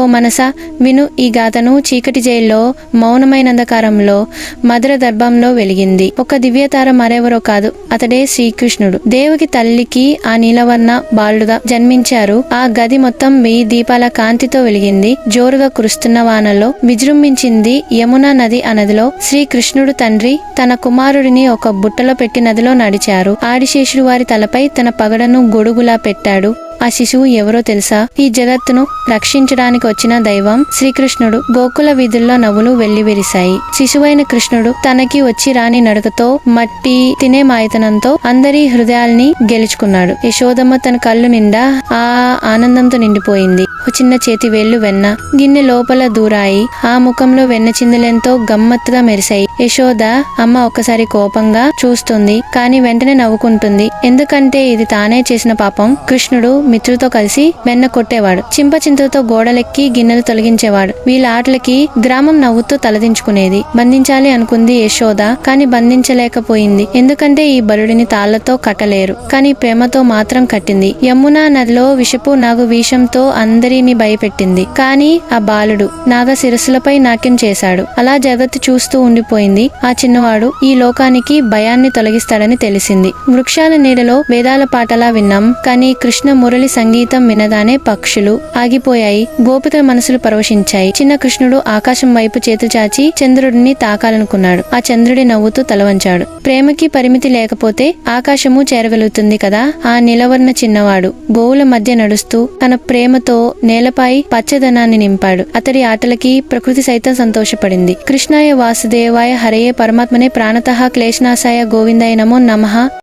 ఓ మనస విను ఈ గాథను చీకటి జైల్లో మౌనమైనందకారంలో మధుర దర్భంలో వెలిగింది. ఒక దివ్యతార మరెవరో కాదు అతడే శ్రీకృష్ణుడు. దేవుకి తల్లికి ఆ నీలవర్ణ బాలుడుగా జన్మించారు. ఆ గది మొత్తం వెయ్యి దీపాల కాంతితో వెలిగింది. జోరుగా కురుస్తున్న వానలో విజృంభించింది యమునా నది అనదిలో శ్రీకృష్ణుడు తండ్రి తన కుమారుడిని ఒక బుట్టలో పెట్టి నదిలో నడిచారు. ఆడిశేషుడు వారి తలపై తన పగడను గొడుగులా పెట్టాడు. ఆ శిశువు ఎవరో తెలుసా? ఈ జగత్తును రక్షించడానికి వచ్చిన దైవం శ్రీకృష్ణుడు. గోకుల వీధుల్లో నవ్వులు వెల్లివిరిశాయి. శిశువైన కృష్ణుడు తనకి వచ్చి రాని నడకతో మట్టి తినే మాయతనంతో అందరి హృదయాల్ని గెలుచుకున్నాడు. యశోదమ్మ తన కళ్ళు నిండా ఆ ఆనందంతో నిండిపోయింది. ఒక చిన్న చేతి వేళ్ళు వెన్న గిన్నె లోపల దూరాయి. ఆ ముఖంలో వెన్న చిందులెంతో గమ్మత్తుగా మెరిశాయి. యశోద అమ్మ ఒక్కసారి కోపంగా చూస్తుంది కాని వెంటనే నవ్వుకుంటుంది. ఎందుకంటే ఇది తానే చేసిన పాపం. కృష్ణుడు మిత్రుతో కలిసి వెన్న కొట్టేవాడు. చింప చింతలతో గోడలెక్కి గిన్నెలు తొలగించేవాడు. వీళ్ళ ఆటలకి గ్రామం నవ్వుతూ తలదించుకునేది. బంధించాలి అనుకుంది యశోద కాని బంధించలేకపోయింది. ఎందుకంటే ఈ బలుడిని తాళ్ళతో కట్టలేరు. కాని ప్రేమతో మాత్రం కట్టింది. యమునా నదిలో విషపు నాగు విషంతో అందరినీ భయపెట్టింది. కాని ఆ బాలుడు నాగ శిరస్సులపై నాట్యం చేశాడు. అలా జగత్తు చూస్తూ ఉండిపోయింది. ఆ చిన్నవాడు ఈ లోకానికి భయాన్ని తొలగిస్తాడని తెలిసింది. వృక్షాల నీడలో వేదాల పాటలా విన్నాం. కానీ కృష్ణ మురళి సంగీతం వినగానే పక్షులు ఆగిపోయాయి. గోపికల మనసులు పరవశించాయి. చిన్న కృష్ణుడు ఆకాశం వైపు చేతు చాచి చంద్రుడిని తాకాలనుకున్నాడు. ఆ చంద్రుడి నవ్వుతూ తలవంచాడు. ప్రేమకి పరిమితి లేకపోతే ఆకాశము చేరగలుగుతుంది కదా? ఆ నిలవర్ణ చిన్నవాడు గోవుల మధ్య నడుస్తూ తన ప్రేమతో నేలపై పచ్చదనాన్ని నింపాడు. అతడి ఆటలకి ప్రకృతి సైతం సంతోషపడింది. కృష్ణాయ వాసుదేవాయ హరయే పరమాత్మనే ప్రాణత క్లేశనాశాయ గోవిందాయ నమో నమః.